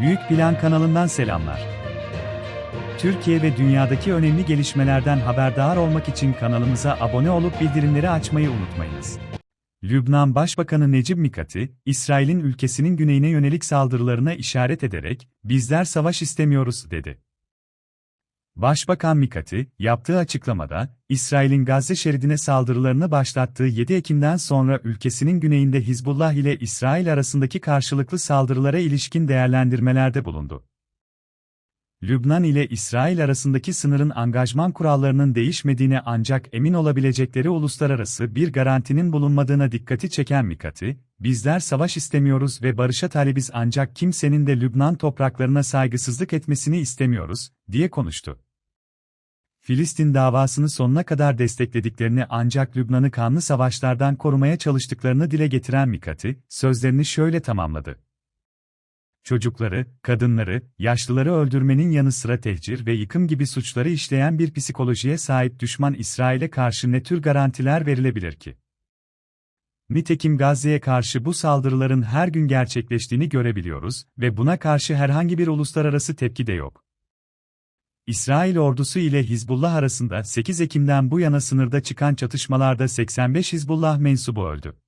Büyük Plan kanalından selamlar. Türkiye ve dünyadaki önemli gelişmelerden haberdar olmak için kanalımıza abone olup bildirimleri açmayı unutmayınız. Lübnan Başbakanı Necip Mikati, İsrail'in ülkesinin güneyine yönelik saldırılarına işaret ederek, bizler savaş istemiyoruz, dedi. Başbakan Mikati, yaptığı açıklamada, İsrail'in Gazze şeridine saldırılarını başlattığı 7 Ekim'den sonra ülkesinin güneyinde Hizbullah ile İsrail arasındaki karşılıklı saldırılara ilişkin değerlendirmelerde bulundu. Lübnan ile İsrail arasındaki sınırın angajman kurallarının değişmediğine ancak emin olabilecekleri uluslararası bir garantinin bulunmadığına dikkati çeken Mikati, bizler savaş istemiyoruz ve barışa talibiz ancak kimsenin de Lübnan topraklarına saygısızlık etmesini istemiyoruz, diye konuştu. Filistin davasını sonuna kadar desteklediklerini ancak Lübnan'ı kanlı savaşlardan korumaya çalıştıklarını dile getiren Mikati, sözlerini şöyle tamamladı çocukları, kadınları, yaşlıları öldürmenin yanı sıra tehcir ve yıkım gibi suçları işleyen bir psikolojiye sahip düşman İsrail'e karşı ne tür garantiler verilebilir ki? Nitekim Gazze'ye karşı bu saldırıların her gün gerçekleştiğini görebiliyoruz ve buna karşı herhangi bir uluslararası tepki de yok. İsrail ordusu ile Hizbullah arasında 8 Ekim'den bu yana sınırda çıkan çatışmalarda 85 Hizbullah mensubu öldü.